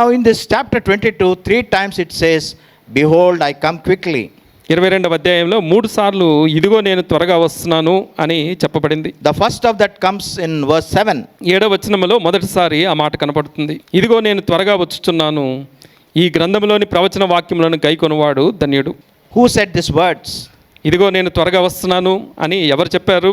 Now, in this chapter 22, three times it says, Behold, I come quickly. ఇరవై రెండవ అధ్యాయంలో మూడు సార్లు ఇదిగో నేను త్వరగా వస్తున్నాను అని చెప్పబడింది The first of that comes in verse 7. ఏడవ వచనములో మొదటిసారి ఆ మాట కనపడుతుంది ఇదిగో నేను త్వరగా వచ్చుచున్నాను ఈ గ్రంథంలోని ప్రవచన వాక్యములను గైకొనువాడు ధన్యుడు Who said these words? ఇదిగో నేను త్వరగా వస్తున్నాను అని ఎవరు చెప్పారు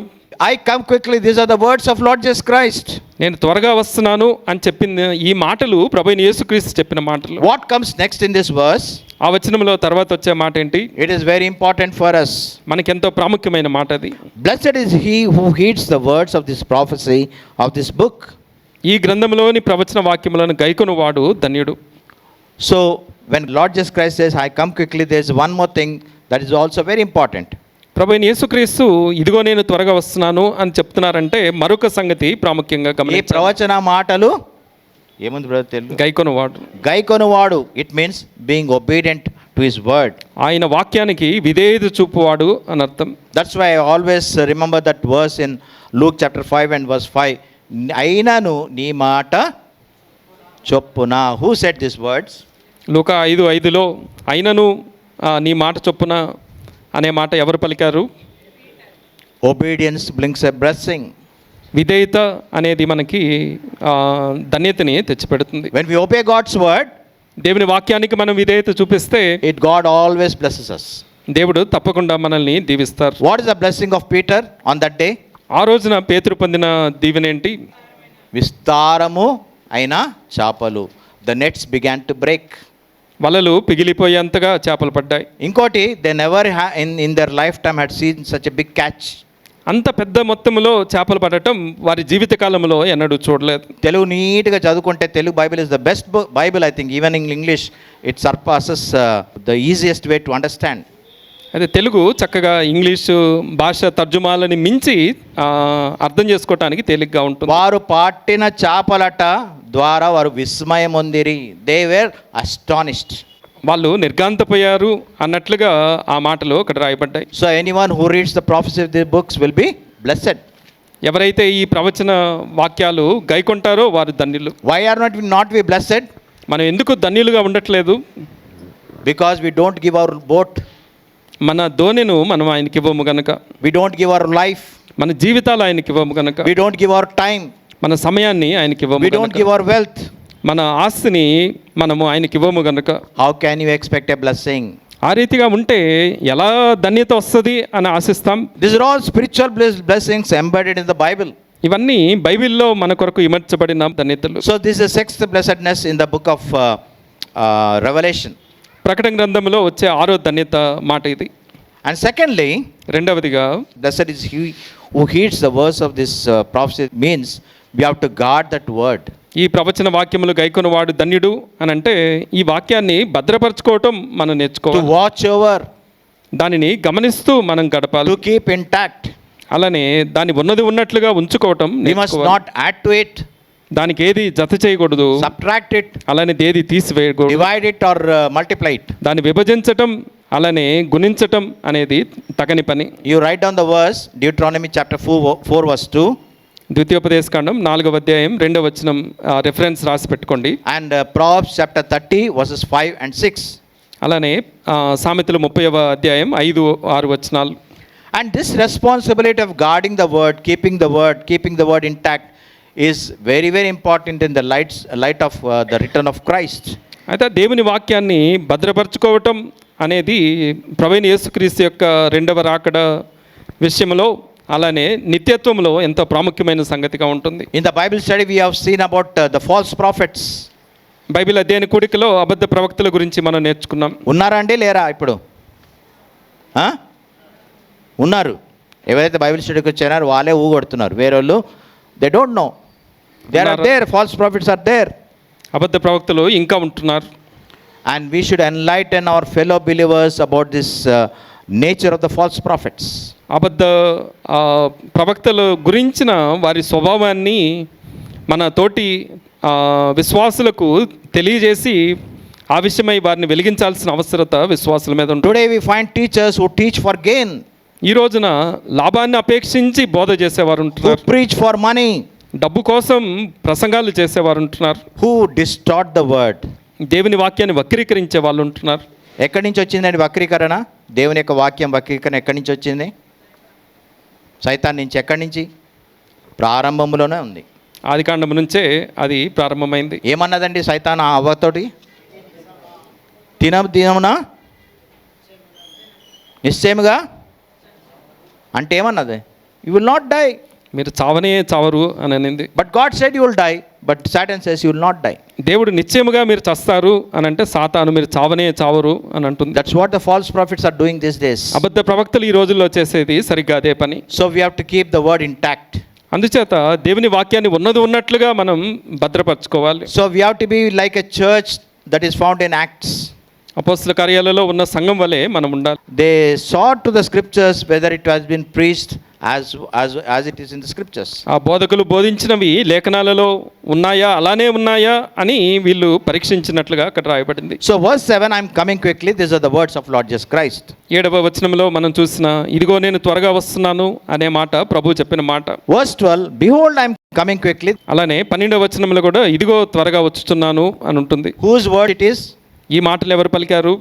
I come quickly these are the words of Lord Jesus Christ నేను త్వరగా వస్తున్నాను అని చెప్పింది ఈ మాటలు ప్రభు యేసుక్రీస్తు చెప్పిన మాటలు. What comes next in this verse ఆ వచనంలో తర్వాత వచ్చే మాట ఏంటి? It is very important for us మనకి ఎంతో ప్రాముఖ్యమైన మాట అది. Blessed is he who heeds the words of this prophecy of this book ఈ గ్రంథంలోని ప్రవచన వాక్యములను గైకొను వాడు ధన్యుడు so when Lord Jesus Christ I come quickly these one more thing that is also very important ప్రభు యేసుక్రీస్తు ఇదిగో నేను త్వరగా వస్తున్నాను అని చెప్తున్నారంటే మరొక సంగతి ప్రాముఖ్యంగా ఈ గమనించాలి. ప్రవచన మాటలు? ఏముంది బ్రదర్ తెలుగు గైకొనువాడు. గైకొనువాడు it means being obedient to his word ఆయన వాక్యానికి విధేయత చూపువాడు అని అర్థం. That's why I always remember that verse in Luke chapter five and verse five అయినను నీ మాట చొప్పున. హూ సెట్ దిస్ వర్డ్స్ లూక ఐదు ఐదులో అయినను ఆ, నీ మాట చొప్పున అనే మాట ఎవరు పలికారు? ఒబీడియన్స్ బ్లింక్స్ ఎ బ్లెస్సింగ్ విధేయత అనేది మనకి ధన్యతని తెచ్చిపెడుతుంది. When we obey God's word దేవుని వాక్యానికి మనం విధేయత చూపిస్తే it God always blesses us దేవుడు తప్పకుండా మనల్ని దీవిస్తారు. What is the blessing of Peter on that day ఆ రోజున పేతురు పొందిన దీవెనేంటి? విస్తారము అయిన చేపలు. The nets began to break వలలు పిగిలిపోయేంతగా చేపలు పడ్డాయి. ఇంకోటి they never had in in their life time had seen such a big catch అంత పెద్ద మొత్తంలో చేపలు పడటం వారి జీవిత కాలంలో ఎన్నడూ చూడలేదు. తెలుగు నీట్గా చదువుకుంటే Telugu Bible is the best Bible I think even in English it surpasses the easiest way to understand అదే తెలుగు చక్కగా ఇంగ్లీషు భాష తర్జుమాలని మించి అర్థం చేసుకోవటానికి తేలిగ్గా ఉంటుంది. వారు పాటిన చేపలట ద్వారా వారు విస్మయం పొందిరి దే వేర్ అస్టానిష్డ్ వాళ్ళు నిర్గాంతపోయారు అన్నట్లుగా ఆ మాటలు అక్కడ రాయబడ్డాయి. So any one who reads the prophecy of the books will be blessed ఎవరైతే ఈ ప్రవచన వాక్యాలు గైకొంటారో వారు ధన్యులు. Why are not not we blessed మనం ఎందుకు ధన్యులుగా ఉండట్లేదు? Because we don't give our boat మన ధోనిను మనం ఆయనకి ఇవ్వము గనక. We don't give our life మన జీవితాలు ఆయనకి ఇవ్వము గనక. We don't give our time మన సమయాన్ని ఆయనకి వీ ఇవ్వము డోంట్ గనక. గివ్ అవర్ వెల్త్ మన ఆస్తిని మనము ఆయనకి ఇవ్వము గనక. How can you expect a blessing ఆ రీతిగా ఉంటే ఎలా ధన్యత వస్తుంది అని ఆశిస్తాం? This are all spiritual blessings embedded in the Bible ఇవన్నీ బైబిల్లో మన కొరకు ఇమర్చబడిన ధన్యతలు. So this is sixth blessedness in the book of Revelation ప్రకటన గ్రంథంలో వచ్చే ఆరో ధన్యత మాట ఇది. అండ్ సెకండ్లీ రెండవదిగా is he who heeds the words of this uh, prophecy means we have to guard that word. ఈ ప్రవచన వాక్యములు గైకొని వాడు ధన్యుడు అని అంటే ఈ వాక్యాన్ని భద్రపరచుకోవటం మనం నేర్చుకోవాలి. watch over. దానిని గమనిస్తూ మనం గడపాలి. Keep intact. అలానే దాని ఉన్నది ఉన్నట్లుగా ఉంచుకోవటం add to it. దానికి ఏది జత చేయకూడదు. సబ్ట్రాక్ట్ అలానే ఏది తీసివేయకూడదు. డివైడ్ ఇట్ ఆర్ మల్టిప్లై దాన్ని విభజించటం అలానే గుణించటం అనేది తగని పని. You write down the verse Deuteronomy chapter four four verse two ద్వితీయోపదేశ కాండం నాలుగవ అధ్యాయం రెండవ వచనం రిఫరెన్స్ రాసి పెట్టుకోండి. And Proverbs chapter thirty verses five and six అలానే సామెతలు ముప్పైవ అధ్యాయం ఐదు ఆరు వచనాలు. And this responsibility of guarding the word keeping the word keeping the word intact is very very important in the lights, light of uh, the return of christ. అయితే దేవుని వాక్యాన్ని భద్రపరచుకోవటం అనేది ప్రవీణ యేసుక్రీస్తు యొక్క రెండవ రాకడ విషయంలో అలానే నిత్యత్వంలో ఎంతో ప్రాముఖ్యమైన సంగతిగా ఉంటుంది. In the Bible study, we have seen about uh, the false prophets. Bible అధ్యయన కూడికలో అబద్ధ ప్రవక్తల గురించి మనం నేర్చుకున్నాం. ఉన్నారా అండి? లేరా ఇప్పుడు? ఉన్నారు. ఎవరైతే బైబిల్ స్టడీకి వచ్చారో వాళ్ళే ఊగొడుతున్నారు. వేరే వాళ్ళు they don't know there are? There false prophets are there అబద్ధ ప్రవక్తలు ఇంకా ఉంటున్నారు. And we should enlighten our fellow believers about this nature of the false prophets అబద్ధ ప్రవక్తల గురించిన వారి స్వభావాన్ని మన తోటి విశ్వాసులకు తెలియజేసి ఆ విషయమై వారిని వెలిగించాల్సిన అవసరత విశ్వాసుల మీద ఉంటుంది. Today we find teachers who teach for gain ఈ రోజున లాభాన్ని అపేక్షించి బోధ చేసేవారు who ఉంటున్నారు. preach for money, డబ్బు కోసం ప్రసంగాలు చేసేవారు ఉంటున్నారు. Who distort the word. దేవుని వాక్యాన్ని వక్రీకరించే వాళ్ళు ఉంటున్నారు. ఎక్కడి నుంచి వచ్చిందండి వక్రీకరణ? దేవుని యొక్క వాక్యం వక్రీకరణ ఎక్కడి నుంచి వచ్చింది? సైతాన్ నుంచి ఎక్కడి నుంచి? ప్రారంభంలోనే ఉంది. ఆదికాండం నుంచే అది ప్రారంభమైంది. ఏమన్నదండి సైతాన్ ఆ అవ్వతోటి? తిన తినమునా? నిశ్చయముగా? అంటే ఏమన్నది? యూ విల్ నాట్ డై మీరు చావనే చావరు అని అనింది. But God said you will die but Satan says you will not die దేవుడు నిశ్చయముగా మీరు చస్తారు అని అంటే సాతాను మీరు చావనే చావరు అని అంటుంది. That's what the false prophets are doing this days అబద్ధ ప్రవక్తలు ఈ రోజుల్లో చేసేది సరిగ్గా అదే పని. So we have to keep the word intact అందుచేత దేవుని వాక్యాన్ని ఉన్నది ఉన్నట్లుగా మనం భద్రపరచుకోవాలి. So we have to be like a church that is found in Acts అపోస్తుల కార్యాలలో ఉన్న సంఘం వలె మనం ఉండాలి. దే sought to the scriptures whether it has been preached as as as it is in the scriptures. ఆ బోధకులు బోధించినవి లేఖనాలలో ఉన్నాయా అలానే ఉన్నాయా అని వీళ్ళు పరీక్షించినట్లుగా అక్కడ రాయబడింది. So verse 7 i'm coming quickly. These are the words of lord jesus christ. ఏడవ వచనంలో మనం చూసిన ఇదిగో నేను త్వరగా వస్తున్నాను అనే మాట ప్రభు చెప్పిన మాట. Verse 12 behold i'm coming quickly. అలానే పన్నెండవ వచనంలో కూడా ఇదిగో త్వరగా వచ్చుతున్నాను అని ఉంటుంది. Whose word it is? ఈ మాటలు ఎవరు పలికారు?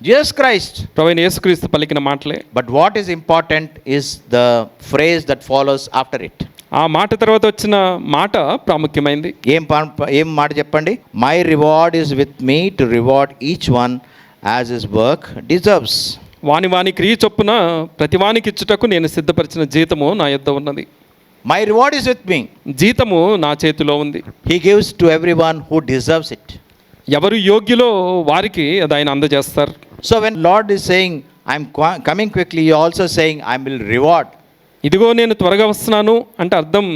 Jesus christ. ప్రవీణ యేసుక్రీస్తు పలికిన మాటలే. But what is important is the phrase that follows after it. ఆ మాట తర్వాత వచ్చిన మాట ప్రాముఖ్యమైంది. ఏం ఏం మాట చెప్పండి? My reward is with me to reward each one as his work deserves వాని వాని క్రియ చొప్పున ప్రతి వానికి ఇచ్చుటకు నేను సిద్ధపరిచిన జీతము నా యొద్ద ఉన్నది. My reward is with me జీతము నా చేతిలో ఉంది. He gives to every one who deserves it ఎవరు యోగ్యులో వారికి అది ఆయన అందజేస్తారు. So when Lord is saying I'm coming quickly you also saying I'm will reward ఇదిగో నేను త్వరగా వస్తున్నాను అంటే అర్థం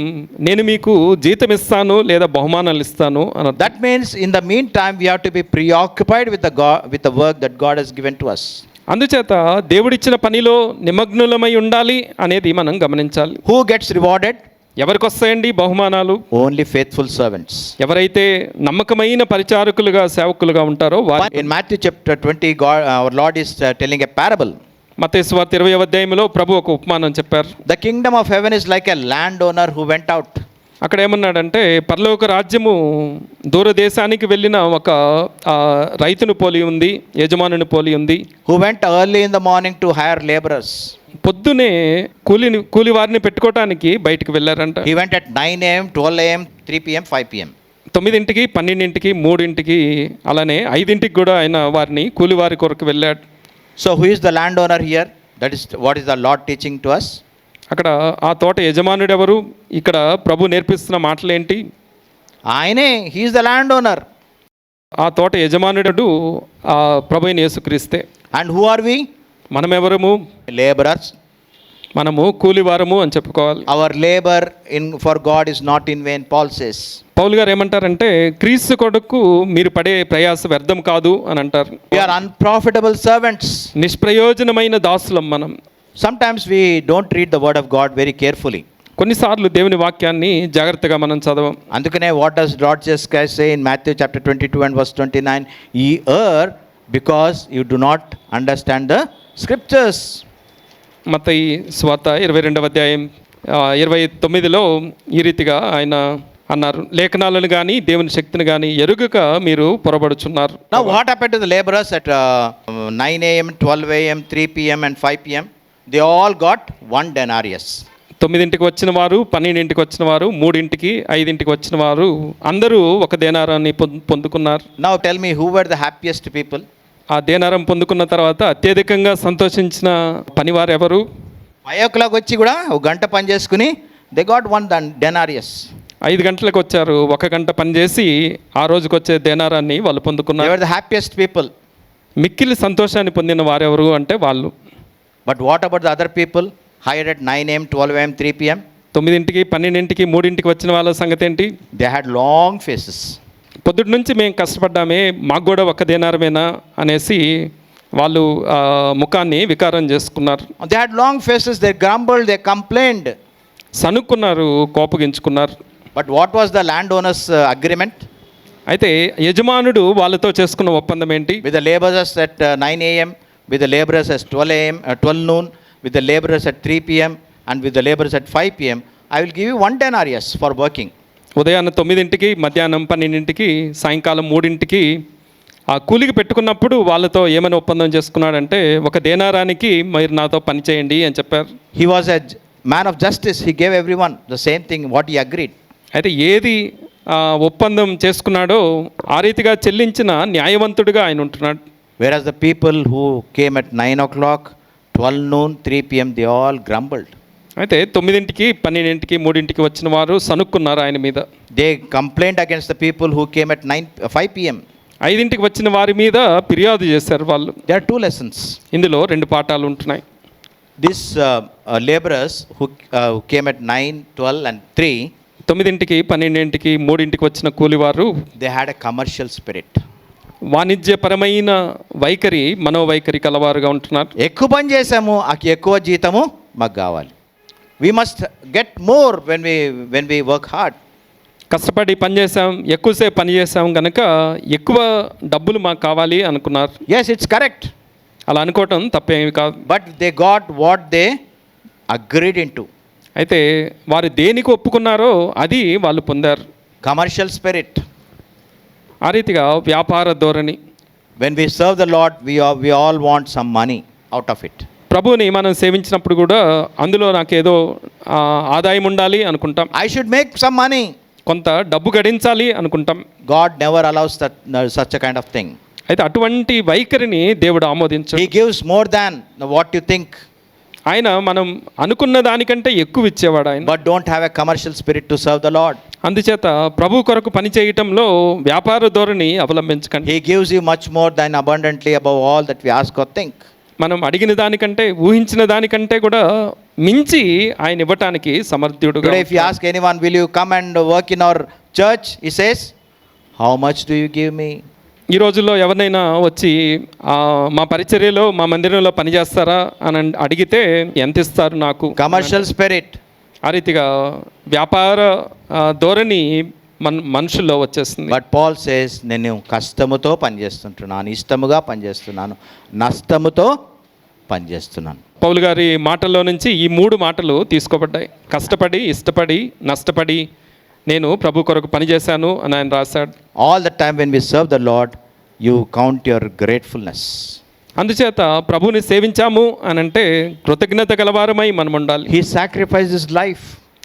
నేను మీకు జీతం ఇస్తాను లేదా బహుమానాలు ఇస్తాను అని that means in the mean time we have to be preoccupied with the with the work that God has given to us అందుచేత దేవుడిచ్చిన పనిలో నిమగ్నులమై ఉండాలి అనేది మనం గమనించాలి. హూ గెట్స్ రివార్డెడ్ ఎవరికి వస్తాయండి బహుమానాలు? ఓన్లీ ఫేత్ఫుల్ సర్వెంట్స్ ఎవరైతే నమ్మకమైన పరిచారకులుగా సేవకులుగా ఉంటారో టెల్లింగ్ ఎ పారబుల్ మతేశ్వర్ ఇరవై అధ్యాయంలో ప్రభు ఒక ఉపమానం చెప్పారు. The kingdom of heaven is like a land owner who went out అక్కడ ఏమన్నాడంటే పరలోక రాజ్యము దూరదేశానికి వెళ్ళిన ఒక రైతును పోలి ఉంది యజమానుని పోలి ఉంది Who went early in the morning to hire laborers. పొద్దునే కూలిని కూలి వారిని పెట్టుకోవటానికి బయటికి వెళ్ళారంట He went at 9 a.m., 12 a.m., 3 p.m., 5 p.m. తొమ్మిదింటికి పన్నెండింటికి మూడింటికి అలానే ఐదింటికి కూడా ఆయన వారిని కూలివారి కొరకు వెళ్ళాడు So who is the landowner here? That is what is the Lord teaching to us. అక్కడ ఆ తోట యజమానుడు ఎవరు ఇక్కడ ప్రభు నేర్పిస్తున్న మాటలేంటి? ఆయనే హీఈస్ ద ల్యాండ్ ఓనర్ ఆ తోట యజమానుడు ఆ ప్రభు యేసుక్రీస్తే. అండ్ హూ ఆర్ వి మనం ఎవరము లేబరర్స్ మనము కూలివారము అని చెప్పుకోవాలి. Our labour in for God is not in vain Paul says పౌలు గారు ఏమంటారంటే క్రీస్తు కొడుకు మీరు పడే ప్రయాస వ్యర్థం కాదు అని అంటారు. వీఆర్ అన్ప్రాఫిటబుల్ సర్వెంట్స్ నిష్ప్రయోజనమైన దాసులం మనం. Sometimes we don't read the word of God very carefully కొన్నిసార్లు దేవుని వాక్యాన్ని జాగ్రత్తగా మనం చదవం అందుకనే what does Lord Jesus say in Matthew chapter twenty two and verse twenty nine ye err because you do not understand the scriptures మత ఈ స్వాత ఇరవై రెండవ అధ్యాయం ఇరవై తొమ్మిదిలో ఈ రీతిగా ఆయన అన్నారు లేఖనాలను కానీ దేవుని శక్తిని కానీ ఎరుగక మీరు పొరబడుచున్నారు Now, what happened to the laborers at uh, 9 a.m., 12 a.m., 3 p.m., and 5 They all got one denarius. తొమ్మిదింటికి వచ్చిన వారు పన్నెండింటికి వచ్చిన వారు మూడింటికి ఐదింటికి వచ్చిన వారు అందరూ ఒక దేనారాన్ని పొందు- పొందుకున్నారు. Now, tell me who were the happiest people? ఆ దేనారం పొందుకున్న తర్వాత అత్యధికంగా సంతోషించిన పనివారు ఎవరు? ఫైవ్ ఓ క్లాక్ వచ్చి కూడా ఒక గంట పని చేసుకుని they got one then denarius ఐదు గంటలకు వచ్చారు ఒక గంట పనిచేసి ఆ రోజుకి వచ్చే దేనారాన్ని వాళ్ళు దే పొందుకున్నారు వర్ ద హ్యాపీయెస్ట్ పీపుల్ మిక్కిలి సంతోషాన్ని పొందిన వారెవరు అంటే వాళ్ళు. But what about the other people hired at nine AM twelve AM three PM తొమ్మిదింటికి పన్నెండింటికి మూడింటికి వచ్చిన వాళ్ళ సంగతి ఏంటి దే హ్యాడ్ లాంగ్ ఫేసెస్ పొద్దుటి నుంచి మేము కష్టపడ్డామే మాకు కూడా ఒక్క దేనారమేనా అనేసి వాళ్ళు ముఖాన్ని వికారం చేసుకున్నారు. They had long faces they grumble they complained సనుక్కున్నారు కోపగించుకున్నారు. But what was the land owner's agreement అయితే యజమానుడు వాళ్ళతో చేసుకున్న ఒప్పందం ఏంటి? Laborers at uh, 9 a.m., with the laborers at 12 a.m., uh, 12 noon, with the laborers at 3 p.m. and with the laborers at 5 p.m., I will give you one denarius for working. ఉదయాన్న తొమ్మిదింటికి మధ్యాహ్నం పన్నెండింటికి సాయంకాలం మూడింటికి ఆ కూలికి పెట్టుకున్నప్పుడు వాళ్ళతో ఏమని ఒప్పందం చేసుకున్నాడంటే ఒక దేనారానికి మీరు నాతో పని చేయండి అని చెప్పారు He was a j- man of justice. He gave everyone the same thing, what he agreed. అయితే ఏది ఒప్పందం చేసుకున్నాడో ఆ రీతిగా చెల్లించిన న్యాయవంతుడిగా ఆయన ఉంటున్నాడు whereas the people who came at nine o'clock twelve noon three PM they all grumbled అయితే తొమ్మిదింటికి పన్నెండింటికి మూడింటికి వచ్చిన వారు సనుక్కున్నారు ఆయన మీద. They complaint against the people who came at nine five PM ఐదింటికి వచ్చిన వారి మీద ఫిర్యాదు చేశారు వాళ్ళు. దే ఆర్ టూ లెసన్స్ ఇందులో రెండు పాఠాలు ఉంటున్నాయి. This labourers who came at nine twelve and three తొమ్మిదింటికి పన్నెండింటికి మూడింటికి వచ్చిన కూలి వారు they had a commercial spirit వాణిజ్యపరమైన వైఖరి మనోవైఖరి కలవారుగా ఉంటున్నారు. ఎక్కువ పని చేసాము ఎక్కువ జీతము మాకు కావాలి. We must get more when we when we work hard కష్టపడి పని చేసాం ఎక్కువసేపు పని చేసాం కనుక ఎక్కువ డబ్బులు మాకు కావాలి అనుకున్నారు. ఎస్ ఇట్స్ కరెక్ట్ అలా అనుకోవటం తప్పేమి కాదు. But they got what they agreed in to అయితే వారు దేనికి ఒప్పుకున్నారో అది వాళ్ళు పొందారు. కమర్షియల్ స్పిరిట్ ఆ రీతిగా వ్యాపార ధోరణి. When we serve the Lord we we all want some money out of it ప్రభువుని మనం సేవించినప్పుడు కూడా అందులో నాకేదో ఆ, ఆదాయం ఉండాలి అనుకుంటాం. I should make some money కొంత డబ్బు గడించాలి అనుకుంటాం. God never allows such a kind of thing అయితే అటువంటి వైఖరిని దేవుడు ఆమోదించాడు. He gives more than what you think ఆయన మనం అనుకున్న దానికంటే ఎక్కువ ఇచ్చేవాడు ఆయన. But don't have a commercial spirit to serve the Lord అందుచేత ప్రభు కొరకు పని చేయటంలో వ్యాపార ధోరణి అవలంబించకండి he gives you much more than abundantly above all that we ask or think మనం అడిగిన దానికంటే ఊహించిన దానికంటే కూడా మించి ఆయన ఇవ్వటానికి సమర్థుడు Today, if you ask anyone, will you come and work in our church? He says, How much do you give me? ఈ రోజుల్లో ఎవరినైనా వచ్చి మా పరిచర్యలో మా మందిరంలో పనిచేస్తారా అని అడిగితే ఎంత ఇస్తారు నాకు Commercial spirit. ఆ రీతిగా వ్యాపార ధోరణి మన మనుషుల్లో వచ్చేస్తుంది. But Paul says, నేను కష్టముతో పనిచేస్తుంటున్నాను ఇష్టముగా పనిచేస్తున్నాను నష్టముతో పనిచేస్తున్నాను. పౌలు గారి మాటల్లో నుంచి ఈ మూడు మాటలు తీసుకోబడ్డాయి. కష్టపడి ఇష్టపడి నష్టపడి నేను ప్రభు కొరకు పనిచేశాను అని ఆయన రాశాడు. All the time when we serve the Lord you count your gratefulness అందుచేత ప్రభువుని సేవించాము అని అంటే కృతజ్ఞత గలవారమై మనం ఉండాలి హీ సాక్రిఫైస్ హిస్ లైఫ్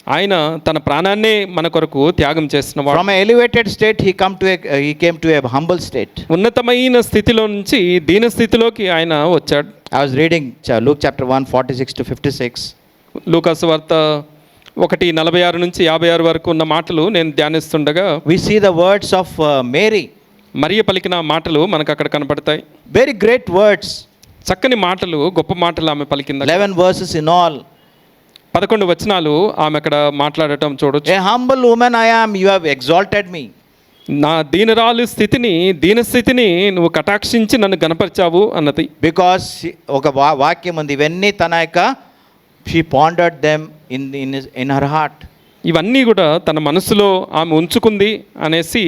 ఆయన తన ప్రాణాన్నే మన కొరకు త్యాగం చేసిన వాడు from elevated state he come to he came to humble state ఉన్నతమైన స్థితిలో నుంచి దీన స్థితిలోకి ఆయన వచ్చాడు. I was reading Luke chapter one forty six to fifty six లూకాసు వార్త ఒకటి నలభై ఆరు నుంచి యాభై ఆరు వరకు ఉన్న మాటలు నేను ధ్యానిస్తుండగా we see the words of uh, Mary. మరియ పలికిన మాటలు మనకు అక్కడ కనపడతాయి Very great words. చక్కని మాటలు గొప్ప మాటలు ఆమె పలికింది 11 verses in all. పదకొండు వచనాలు ఆమె అక్కడ మాట్లాడటం చూడొచ్చు A humble woman I am, you have exalted me. నా దీనరాలు స్థితిని దీనస్థితిని నువ్వు కటాక్షించి నన్ను గనపరిచావు అన్నది she- ఒక వాక్యం ఉంది ఇవన్నీ తన యొక్క she pondered them in in in her heart ఇవన్నీ కూడా తన మనసులో ఆమె ఉంచుకుంది అనేసి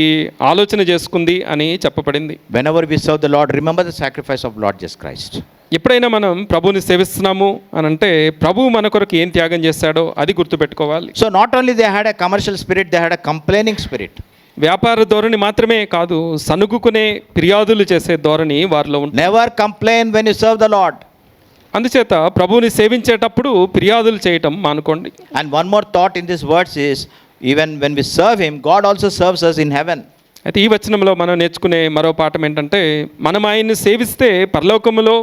ఆలోచన చేసుకుంది అని చెప్పబడింది. Whenever we serve the Lord remember the sacrifice of Lord Jesus Christ ఎప్పుడైనా మనం ప్రభువుని సేవిస్తున్నాము అని అంటే ప్రభువు మన కొరకు ఏం త్యాగం చేశాడో అది గుర్తుపెట్టుకోవాలి. So not only they had a commercial spirit they had a complaining spirit వ్యాపార ధోరణి మాత్రమే కాదు సనుగుకునే ఫిర్యాదులు చేసే ధోరణి వారిలో ఉంటుంది. Never complain when you serve the Lord అందుచేత ప్రభువుని సేవించేటప్పుడు ఫిర్యాదులు చేయటం మానుకోండి and one more thought in this words is even when we serve him God also serves us in heaven అయితే ఈ వచనంలో మనం నేర్చుకునే మరో పాఠం ఏంటంటే మనం ఆయన్ని సేవిస్తే పరలోకములో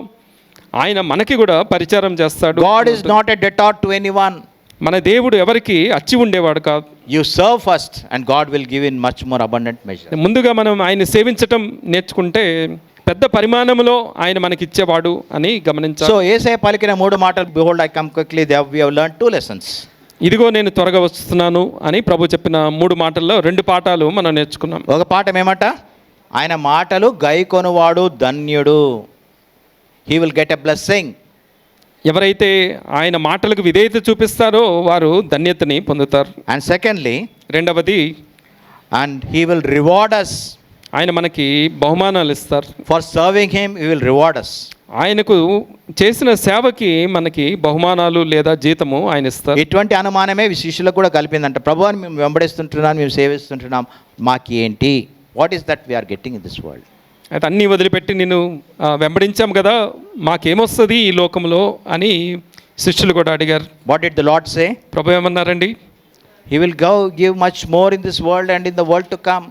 ఆయన మనకి కూడా పరిచారం చేస్తాడు God is not a debtor to anyone. మన దేవుడు ఎవరికి అచ్చి ఉండేవాడు కాదు You serve first, and God will give in much more abundant measure. ముందుగా మనం ఆయన సేవించటం నేర్చుకుంటే పెద్ద పరిమాణంలో ఆయన మనకి ఇచ్చేవాడు అని గమనించాలి. ఏసే పలికిన మూడు మాటలు behold I come quickly they we have learn two lessons ఇదిగో నేను త్వరగా వస్తున్నాను అని ప్రభు చెప్పిన మూడు మాటల్లో రెండు పాఠాలు మనం నేర్చుకున్నాం. ఒక పాఠం ఏమంట? ఆయన మాటలు గైకొనువాడు ధన్యుడు. He will get a blessing ఎవరైతే ఆయన మాటలకు విధేయత చూపిస్తారో వారు ధన్యతని పొందుతారు. అండ్ సెకండ్లీ రెండవది and he will reward us ఆయన మనకి బహుమానాలు ఇస్తారు. For serving him he will reward us ఆయనకు చేసిన సేవకి మనకి బహుమానాలు లేదా జీతము ఆయన ఇస్తారు. ఇటువంటి అనుమానమే శిష్యులకు కూడా కలిపిందంట. ప్రభు అని మేము వెంబడిస్తుంటున్నాం మేము సేవిస్తుంటున్నాం మాకు ఏంటి what is that we're getting in this world అయితే అన్నీ వదిలిపెట్టి నేను వెంబడించాం కదా మాకేమొస్తుంది ఈ లోకంలో అని శిష్యులు కూడా అడిగారు. What it the Lord say ప్రభు ఏమన్నారండి? He will gave give much more in this world and in the world to come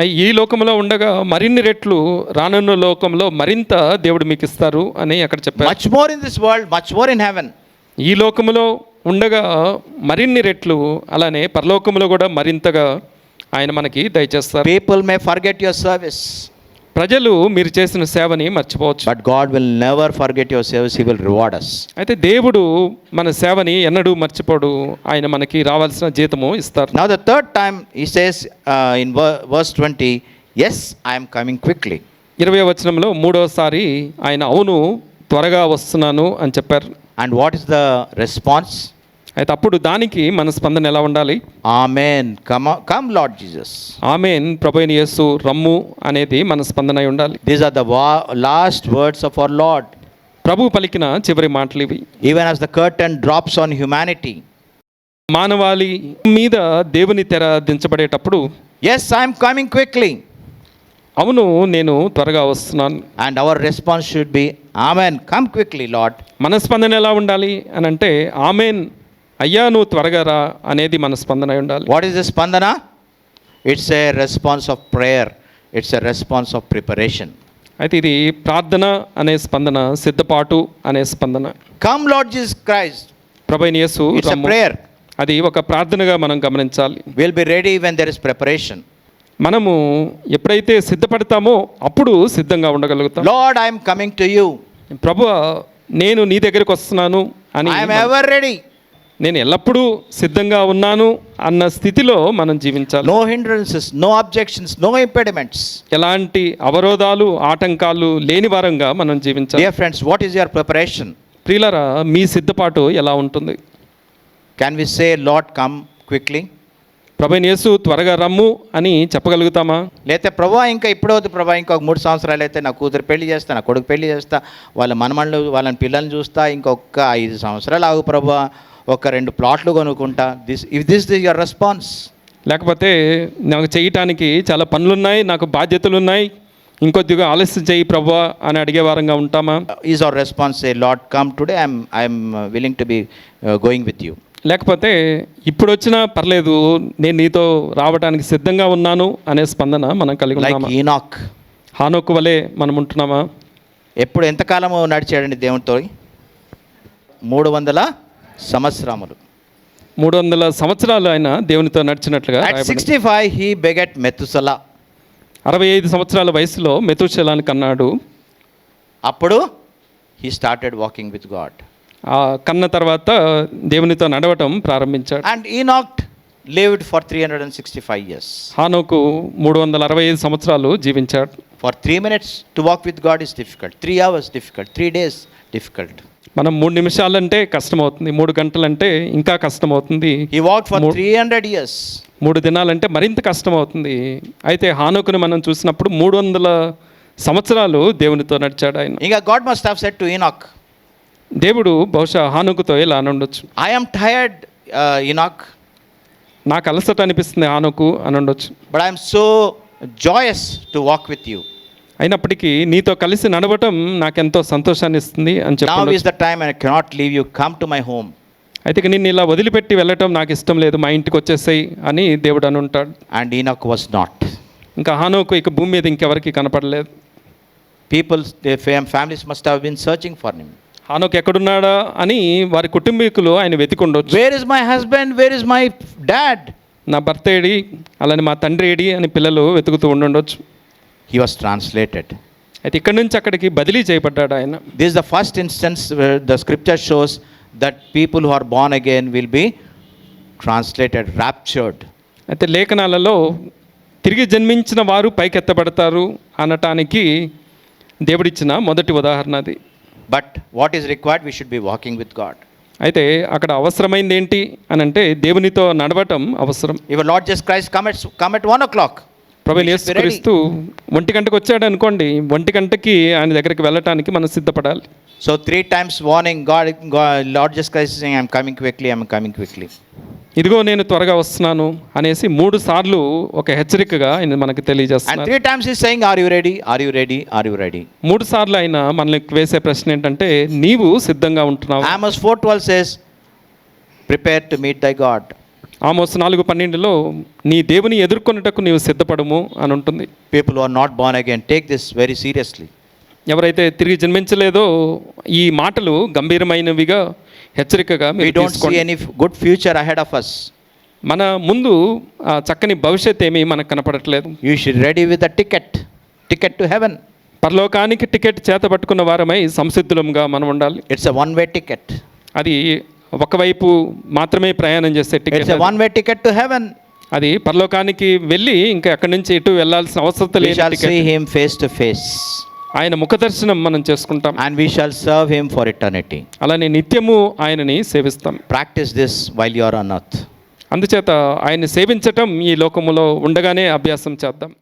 ఈ లోకంలో ఉండగా మరిన్ని రెట్లు రానున్న లోకంలో మరింత దేవుడు మీకు ఇస్తారు అని అక్కడ చెప్పారు. Much more in this world much more in heaven ఈ లోకములో ఉండగా మరిన్ని రెట్లు అలానే పరలోకములో కూడా మరింతగా ఆయన మనకి దయచేస్తారు. People may forget your service ప్రజలు మీరు చేసిన సేవని మర్చిపోవచ్చు. But God will never forget your service he will reward us అయితే దేవుడు మన సేవని ఎన్నడూ మర్చిపోడు. ఆయన మనకి రావాల్సిన జీతము ఇస్తారు. Time he says uh, in ver- verse 20, Yes, I am coming quickly. ఇరవై వచనంలో మూడోసారి ఆయన అవును త్వరగా వస్తున్నాను అని చెప్పారు. And what is the response? అయితే అప్పుడు దానికి మన స్పందన ఎలా ఉండాలి? Amen come come Lord Jesus amen ప్రభుని యేసు రమ్ము అనేది మన స్పందన ఉండాలి. These are the last words of our Lord ప్రభు పలికిన చివరి మాటలు ఇవి. Even as the curtain drops on humanity మానవాళి మీద దేవుని తెర దించబడేటప్పుడు ఎస్ ఐఎమ్ కమింగ్ క్విక్లీ అవును నేను త్వరగా వస్తున్నాను. And our response should be amen come quickly Lord మనస్పందన ఎలా ఉండాలి అని అంటే ఆమెన్ అయ్యా నువ్వు త్వరగా రా అనేది మన స్పందన ఉండాలి. వాట్ ఈస్ ద స్పందన? It's a response of prayer it's a response of preparation అయితే ఇది ప్రార్థన అనే స్పందన సిద్ధపాటు అనే స్పందన. కమ్ లార్డ్ జీస్ క్రైస్ట్ ప్రభు ప్రేయర్ అది ఒక ప్రార్థనగా మనం గమనించాలి. Will be ready when there is preparation మనము ఎప్పుడైతే సిద్ధపడతామో అప్పుడు సిద్ధంగా ఉండగలుగుతాం. Lord I'm coming to you ప్రభు నేను నీ దగ్గరికి వస్తున్నాను అని ఐఎమ్ ఎవర్ రెడీ నేను ఎల్లప్పుడూ సిద్ధంగా ఉన్నాను అన్న స్థితిలో మనం జీవించాలి No hindrances, no objections, no impediments. ఎలాంటి అవరోధాలు ఆటంకాలు లేని వారంగా మనం జీవించాలి Dear friends, what is your preparation? ప్రియులరా మీ సిద్ధపాటు ఎలా ఉంటుంది Can we say, Lord, come quickly? ప్రభైన యేసు త్వరగా రమ్ము అని చెప్పగలుగుతామా లేకపోతే ప్రభా ఇంకా ఇప్పుడవుతుంది ప్రభా ఇంకొక మూడు సంవత్సరాలు అయితే నా కూతురు పెళ్ళి చేస్తా నా కొడుకు పెళ్ళి చేస్తా వాళ్ళ మనమళ్ళు వాళ్ళని పిల్లల్ని చూస్తా ఇంకొక ఐదు సంవత్సరాలు ఆగు ప్రభా ఒక రెండు ప్లాట్లు కొనుక్కుంటా. This if this is your response లేకపోతే నాకు చేయటానికి చాలా పనులున్నాయి నాకు బాధ్యతలు ఉన్నాయి ఇంకొద్దిగా ఆలస్యం చేయి ప్రభు అని అడిగే వారంగా ఉంటామా? Is our response a Lord come today I'm I'm willing to be going with you లేకపోతే ఇప్పుడు వచ్చినా పర్లేదు నేను నీతో రావడానికి సిద్ధంగా ఉన్నాను అనే స్పందన మనం కలిగి ఉన్నామా? ఈనాక్ హానోకు వలె మనం ఉంటున్నామా? ఎప్పుడు ఎంతకాలము నడిచాడండి దేవునితో మూడు వందల సంవత్సరములు. మూడు వందల సంవత్సరాలు ఆయన దేవునితో నడిచినట్లుగా. Sixty five he begat Methuselah అరవై ఐదు సంవత్సరాల వయసులో మెతుశలానికి కన్నాడు. అప్పుడు he started walking with God కన్న తర్వాత దేవునితో నడవటం ప్రారంభించాడు. And Enoch lived for three hundred and sixty five years హానోకు మూడు వందల అరవై ఐదు సంవత్సరాలు జీవించాడు. For three minutes to walk with God is difficult three hours difficult three days difficult మనం మూడు నిమిషాలంటే కష్టమవుతుంది. మూడు గంటలంటే ఇంకా కష్టమవుతుంది. He walk for three hundred years మూడు దినాలంటే మరింత కష్టమవుతుంది. అయితే హానోకుని మనం చూసినప్పుడు మూడు వందల సంవత్సరాలు దేవునితో నడిచాడు ఆయన. ఇంకా God must have said to Enoch దేవుడు బహుశా హానుకుతో ఇలా అని ఉండొచ్చు. ఐ ఆమ్ టయర్డ్ ఈనాక్ నాకు అలసట అనిపిస్తుంది హానుకు అని ఉండొచ్చు. But I'm so joyous to walk with you అయినప్పటికీ నీతో కలిసి నడవటం నాకెంతో సంతోషాన్ని ఇస్తుంది అని చెప్పి the time and cannot leave you come to my home అయితే నిన్ను ఇలా వదిలిపెట్టి వెళ్ళటం నాకు ఇష్టం లేదు. మా ఇంటికి వచ్చేసాయి అని దేవుడు అని ఉంటాడు. అండ్ ఈనాక్ వాస్ నాట్ ఇంకా హానోకు ఇక భూమి మీద ఇంకెవరికి కనపడలేదు. Peoples families must have been searching for him హానోకు ఎక్కడున్నాడా అని వారి కుటుంబీకులు ఆయన వెతికుండొచ్చు. Where is my husband where is my dad నా భర్త ఏడి అలానే మా తండ్రి ఏడి అని పిల్లలు వెతుకుతూ ఉండుండొచ్చు. హీ వాస్ ట్రాన్స్లేటెడ్ అయితే ఇక్కడి నుంచి అక్కడికి బదిలీ చేయబడ్డాడు ఆయన. This the first instance the scripture shows that people who are born again will be translated raptured అయితే లేఖనాలలో తిరిగి జన్మించిన వారు పైకెత్తబడతారు అనటానికి దేవుడిచ్చిన మొదటి ఉదాహరణ అది. But what is required we should be walking with God అయితే అక్కడ అవసరమైంది ఏంటి అని అంటే దేవునితో నడవటం అవసరం. Ever Lord Jesus Christ come at come at one o'clock ప్రభు నేర్చుకరిస్తూ ఒంటి గంటకు వచ్చాడు అనుకోండి. ఒంటి గంటకి ఆయన దగ్గరికి వెళ్ళటానికి మనం సిద్ధపడాలి. So three times warning God Lord Jesus Christ I'm coming quickly I'm coming quickly ఇదిగో నేను త్వరగా వస్తున్నాను అనేసి మూడు సార్లు ఒక హెచ్చరికగా ఆయన మనకు తెలియజేస్తాను three times is saying are you ready are you ready are you ready మూడు సార్లు ఆయన మనల్ని వేసే ప్రశ్న ఏంటంటే నీవు సిద్ధంగా ఉంటున్నావు? Amos four twelve says prepare to meet thy God Amos నాలుగు పన్నెండులో నీ దేవుని ఎదుర్కొనేటకు నీవు సిద్ధపడము అని ఉంటుంది. People are not born again take this very seriously ఎవరైతే తిరిగి జన్మించలేదో ఈ మాటలు గంభీరమైనవిగా హెచ్చరికగా మీ don't see any good future ahead of us మన ముందు చక్కని భవిష్యత్ ఏమీ మనకు కనపడట్లేదు. You should ready with the ticket ticket to heaven పరలోకానికి టికెట్ చేత పట్టుకున్న వారమై సంసిద్ధులంగా మనం ఉండాలి. It's a one way ticket అది ఒకవైపు మాత్రమే ప్రయాణం చేసే ticket a one-way ticket to heaven. అది పరలోకానికి వెళ్ళి ఇంకా ఎక్కడి నుంచి ఎటు వెళ్ళాల్సిన అవసరం ticket him face to face, ఆయన ముఖ దర్శనం మనం చేసుకుంటాం and we shall serve him for eternity. అలానే నిత్యము ఆయనని సేవిస్తాం this while you are on earth. అందుచేత ఆయన్ని సేవించటం ఈ లోకములో ఉండగానే అభ్యాసం చేద్దాం